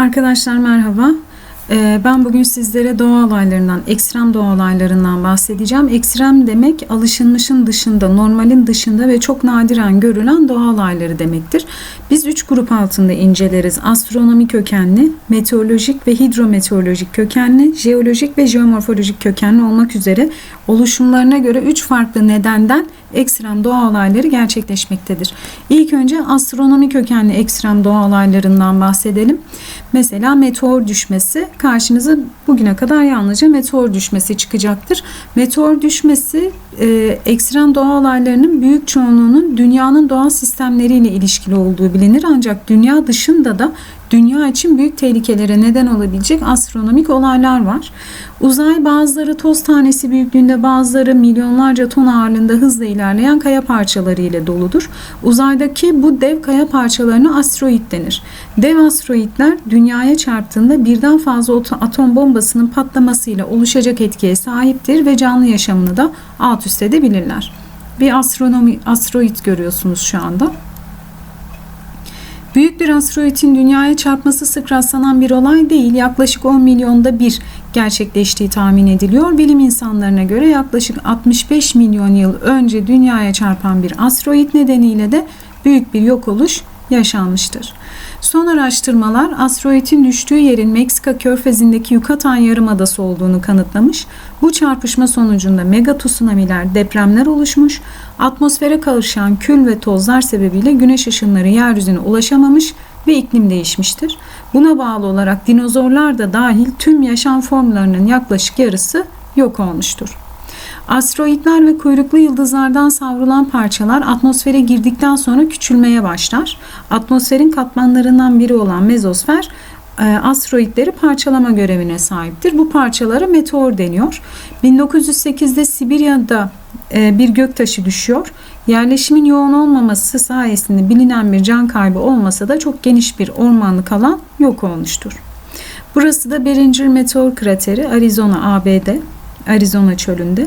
Arkadaşlar merhaba. Ee, Ben bugün sizlere doğa olaylarından, ekstrem doğa olaylarından bahsedeceğim. Ekstrem demek alışılmışın dışında, normalin dışında ve çok nadiren görülen doğa olayları demektir. Biz üç grup altında inceleriz. Astronomi kökenli, meteorolojik ve hidrometeorolojik kökenli, jeolojik ve jeomorfolojik kökenli olmak üzere oluşumlarına göre üç farklı nedenden ekstrem doğa olayları gerçekleşmektedir. İlk önce astronomi kökenli ekstrem doğa olaylarından bahsedelim. Mesela meteor düşmesi karşınıza bugüne kadar yalnızca meteor düşmesi çıkacaktır. Meteor düşmesi e, ekstrem doğa olaylarının büyük çoğunluğunun dünyanın doğal sistemleriyle ilişkili olduğu bilinir. Ancak dünya dışında da dünya için büyük tehlikelere neden olabilecek astronomik olaylar var. Uzay bazıları toz tanesi büyüklüğünde bazıları milyonlarca ton ağırlığında hızla ilerleyen kaya parçaları ile doludur. Uzaydaki bu dev kaya parçalarına asteroid denir. Dev asteroidler dünyaya çarptığında birden fazla atom bombasının patlamasıyla oluşacak etkiye sahiptir ve canlı yaşamını da alt üst edebilirler. Bir astronomi asteroid görüyorsunuz şu anda. Büyük bir asteroidin dünyaya çarpması sık rastlanan bir olay değil. Yaklaşık 10 milyonda bir gerçekleştiği tahmin ediliyor. Bilim insanlarına göre yaklaşık 65 milyon yıl önce dünyaya çarpan bir asteroid nedeniyle de büyük bir yok oluş yaşanmıştır. Son araştırmalar asteroidin düştüğü yerin Meksika körfezindeki Yucatan Yarımadası olduğunu kanıtlamış. Bu çarpışma sonucunda mega tsunamiler, depremler oluşmuş, atmosfere karışan kül ve tozlar sebebiyle güneş ışınları yeryüzüne ulaşamamış ve iklim değişmiştir. Buna bağlı olarak dinozorlar da dahil tüm yaşam formlarının yaklaşık yarısı yok olmuştur. Asteroidler ve kuyruklu yıldızlardan savrulan parçalar atmosfere girdikten sonra küçülmeye başlar. Atmosferin katmanlarından biri olan mezosfer e, asteroidleri parçalama görevine sahiptir. Bu parçalara meteor deniyor. 1908'de Sibirya'da e, bir göktaşı düşüyor. Yerleşimin yoğun olmaması sayesinde bilinen bir can kaybı olmasa da çok geniş bir ormanlık alan yok olmuştur. Burası da Beringer Meteor Krateri Arizona ABD, Arizona çölünde.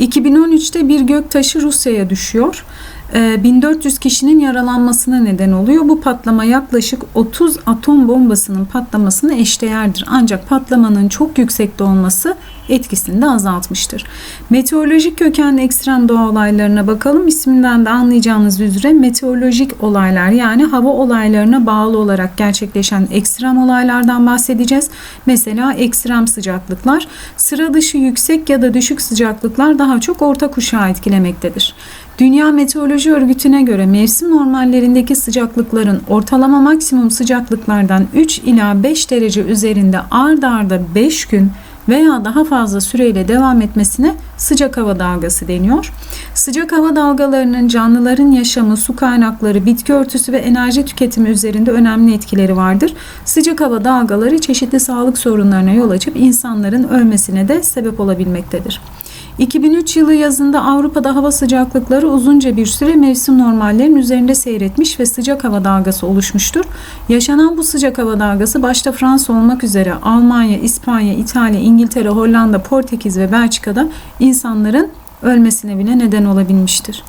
2013'te bir göktaşı Rusya'ya düşüyor. 1400 ee, kişinin yaralanmasına neden oluyor. Bu patlama yaklaşık 30 atom bombasının patlamasına eşdeğerdir. Ancak patlamanın çok yüksekte olması etkisini de azaltmıştır. Meteorolojik kökenli ekstrem doğa olaylarına bakalım. İsminden de anlayacağınız üzere meteorolojik olaylar yani hava olaylarına bağlı olarak gerçekleşen ekstrem olaylardan bahsedeceğiz. Mesela ekstrem sıcaklıklar, sıra dışı yüksek ya da düşük sıcaklıklar daha çok orta kuşağı etkilemektedir. Dünya Meteoroloji Örgütü'ne göre mevsim normallerindeki sıcaklıkların ortalama maksimum sıcaklıklardan 3 ila 5 derece üzerinde ard arda 5 gün veya daha fazla süreyle devam etmesine sıcak hava dalgası deniyor. Sıcak hava dalgalarının canlıların yaşamı, su kaynakları, bitki örtüsü ve enerji tüketimi üzerinde önemli etkileri vardır. Sıcak hava dalgaları çeşitli sağlık sorunlarına yol açıp insanların ölmesine de sebep olabilmektedir. 2003 yılı yazında Avrupa'da hava sıcaklıkları uzunca bir süre mevsim normallerinin üzerinde seyretmiş ve sıcak hava dalgası oluşmuştur. Yaşanan bu sıcak hava dalgası başta Fransa olmak üzere Almanya, İspanya, İtalya, İngiltere, Hollanda, Portekiz ve Belçika'da insanların ölmesine bile neden olabilmiştir.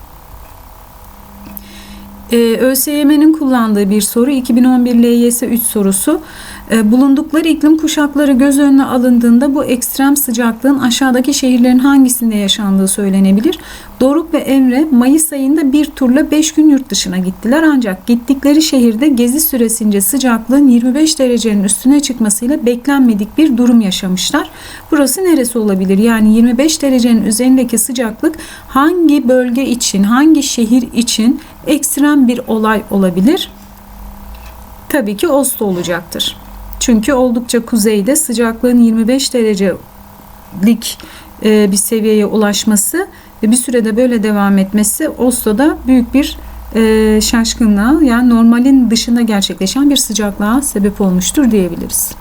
Ee, ÖSYM'nin kullandığı bir soru 2011 LYS 3 sorusu. Ee, bulundukları iklim kuşakları göz önüne alındığında bu ekstrem sıcaklığın aşağıdaki şehirlerin hangisinde yaşandığı söylenebilir. Doruk ve Emre Mayıs ayında bir turla 5 gün yurt dışına gittiler ancak gittikleri şehirde gezi süresince sıcaklığın 25 derecenin üstüne çıkmasıyla beklenmedik bir durum yaşamışlar. Burası neresi olabilir? Yani 25 derecenin üzerindeki sıcaklık hangi bölge için, hangi şehir için ekstrem bir olay olabilir? Tabii ki Oslo olacaktır. Çünkü oldukça kuzeyde sıcaklığın 25 derecelik e, bir seviyeye ulaşması ve bir sürede böyle devam etmesi Oslo'da büyük bir e, şaşkınlığa yani normalin dışında gerçekleşen bir sıcaklığa sebep olmuştur diyebiliriz.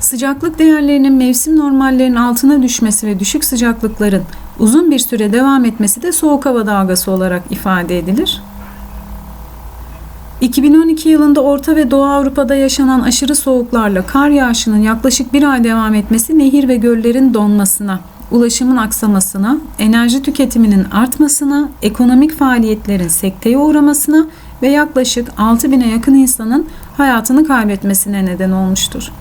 Sıcaklık değerlerinin mevsim normallerinin altına düşmesi ve düşük sıcaklıkların uzun bir süre devam etmesi de soğuk hava dalgası olarak ifade edilir. 2012 yılında Orta ve Doğu Avrupa'da yaşanan aşırı soğuklarla kar yağışının yaklaşık bir ay devam etmesi nehir ve göllerin donmasına, ulaşımın aksamasına, enerji tüketiminin artmasına, ekonomik faaliyetlerin sekteye uğramasına ve yaklaşık 6000'e yakın insanın hayatını kaybetmesine neden olmuştur.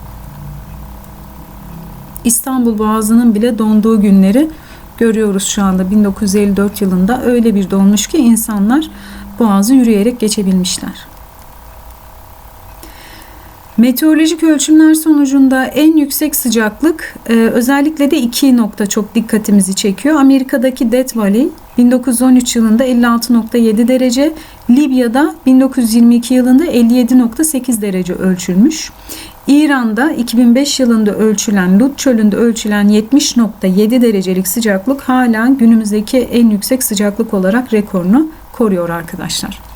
İstanbul Boğazı'nın bile donduğu günleri görüyoruz şu anda 1954 yılında öyle bir donmuş ki insanlar boğazı yürüyerek geçebilmişler. Meteorolojik ölçümler sonucunda en yüksek sıcaklık e, özellikle de iki nokta çok dikkatimizi çekiyor. Amerika'daki Death Valley 1913 yılında 56.7 derece, Libya'da 1922 yılında 57.8 derece ölçülmüş. İran'da 2005 yılında ölçülen Lut Çölü'nde ölçülen 70.7 derecelik sıcaklık hala günümüzdeki en yüksek sıcaklık olarak rekorunu koruyor arkadaşlar.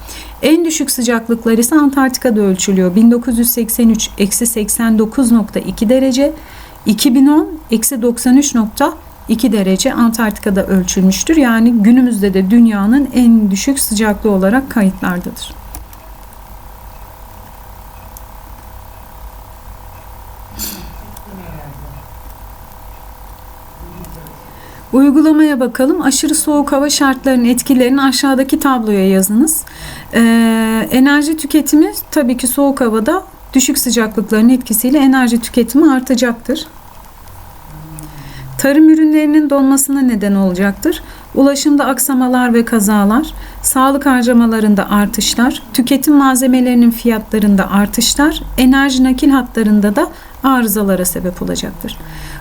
En düşük sıcaklıklar ise Antarktika'da ölçülüyor. 1983 eksi 89.2 derece, 2010 eksi 93.2 derece Antarktika'da ölçülmüştür. Yani günümüzde de dünyanın en düşük sıcaklığı olarak kayıtlardadır. Uygulamaya bakalım. Aşırı soğuk hava şartlarının etkilerini aşağıdaki tabloya yazınız. Ee, enerji tüketimi tabii ki soğuk havada düşük sıcaklıkların etkisiyle enerji tüketimi artacaktır. Tarım ürünlerinin donmasına neden olacaktır. Ulaşımda aksamalar ve kazalar, sağlık harcamalarında artışlar, tüketim malzemelerinin fiyatlarında artışlar, enerji nakil hatlarında da arızalara sebep olacaktır.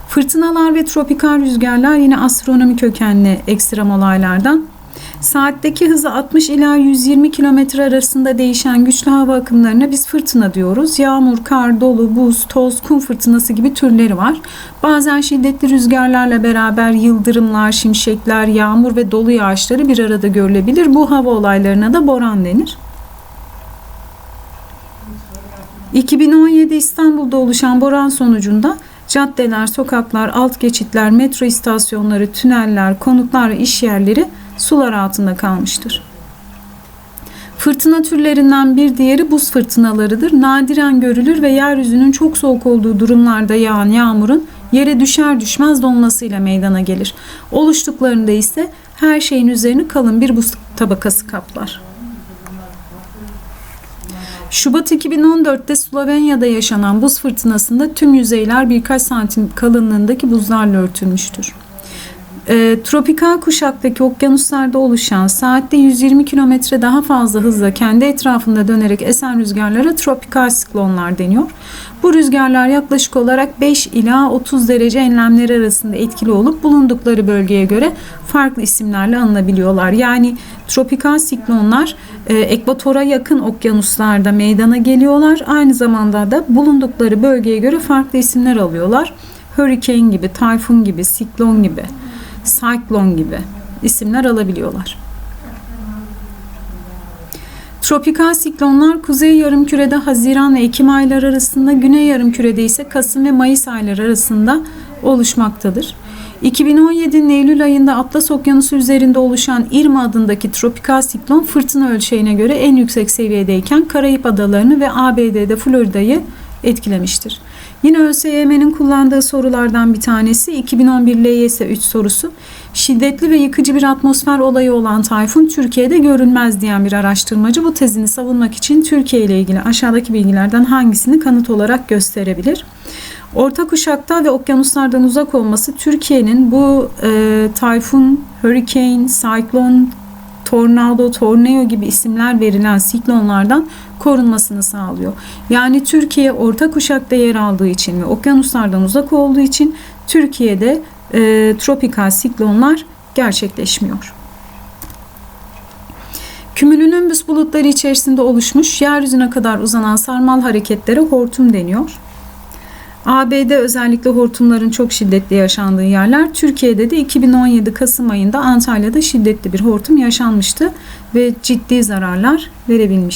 Fırtınalar ve tropikal rüzgarlar yine astronomi kökenli ekstrem olaylardan. Saatteki hızı 60 ila 120 km arasında değişen güçlü hava akımlarına biz fırtına diyoruz. Yağmur, kar, dolu, buz, toz, kum fırtınası gibi türleri var. Bazen şiddetli rüzgarlarla beraber yıldırımlar, şimşekler, yağmur ve dolu yağışları bir arada görülebilir. Bu hava olaylarına da boran denir. 2017 İstanbul'da oluşan boran sonucunda caddeler, sokaklar, alt geçitler, metro istasyonları, tüneller, konutlar ve iş yerleri sular altında kalmıştır. Fırtına türlerinden bir diğeri buz fırtınalarıdır. Nadiren görülür ve yeryüzünün çok soğuk olduğu durumlarda yağan yağmurun yere düşer düşmez donmasıyla meydana gelir. Oluştuklarında ise her şeyin üzerini kalın bir buz tabakası kaplar. Şubat 2014'te Slovenya'da yaşanan buz fırtınasında tüm yüzeyler birkaç santim kalınlığındaki buzlarla örtülmüştür. E, tropikal kuşaktaki okyanuslarda oluşan saatte 120 kilometre daha fazla hızla kendi etrafında dönerek esen rüzgarlara tropikal siklonlar deniyor. Bu rüzgarlar yaklaşık olarak 5 ila 30 derece enlemleri arasında etkili olup bulundukları bölgeye göre farklı isimlerle anılabiliyorlar. Yani tropikal siklonlar e, ekvatora yakın okyanuslarda meydana geliyorlar. Aynı zamanda da bulundukları bölgeye göre farklı isimler alıyorlar. Hurricane gibi, tayfun gibi, siklon gibi, cyclone gibi isimler alabiliyorlar. Tropikal siklonlar kuzey yarımkürede Haziran ve Ekim ayları arasında, güney yarımkürede ise Kasım ve Mayıs ayları arasında oluşmaktadır. 2017'nin Eylül ayında Atlas Okyanusu üzerinde oluşan Irma adındaki tropikal siklon fırtına ölçeğine göre en yüksek seviyedeyken Karayip Adalarını ve ABD'de Florida'yı etkilemiştir. Yine ÖSYM'nin kullandığı sorulardan bir tanesi 2011 LYS 3 sorusu. Şiddetli ve yıkıcı bir atmosfer olayı olan tayfun Türkiye'de görülmez diyen bir araştırmacı bu tezini savunmak için Türkiye ile ilgili aşağıdaki bilgilerden hangisini kanıt olarak gösterebilir? Orta kuşakta ve okyanuslardan uzak olması Türkiye'nin bu e, tayfun, hurricane, cyclone, tornado, torneo gibi isimler verilen siklonlardan korunmasını sağlıyor. Yani Türkiye orta kuşakta yer aldığı için ve okyanuslardan uzak olduğu için Türkiye'de e, tropikal siklonlar gerçekleşmiyor. Kümülonimbus bulutları içerisinde oluşmuş yeryüzüne kadar uzanan sarmal hareketlere hortum deniyor. ABD özellikle hortumların çok şiddetli yaşandığı yerler. Türkiye'de de 2017 Kasım ayında Antalya'da şiddetli bir hortum yaşanmıştı ve ciddi zararlar verebilmişti.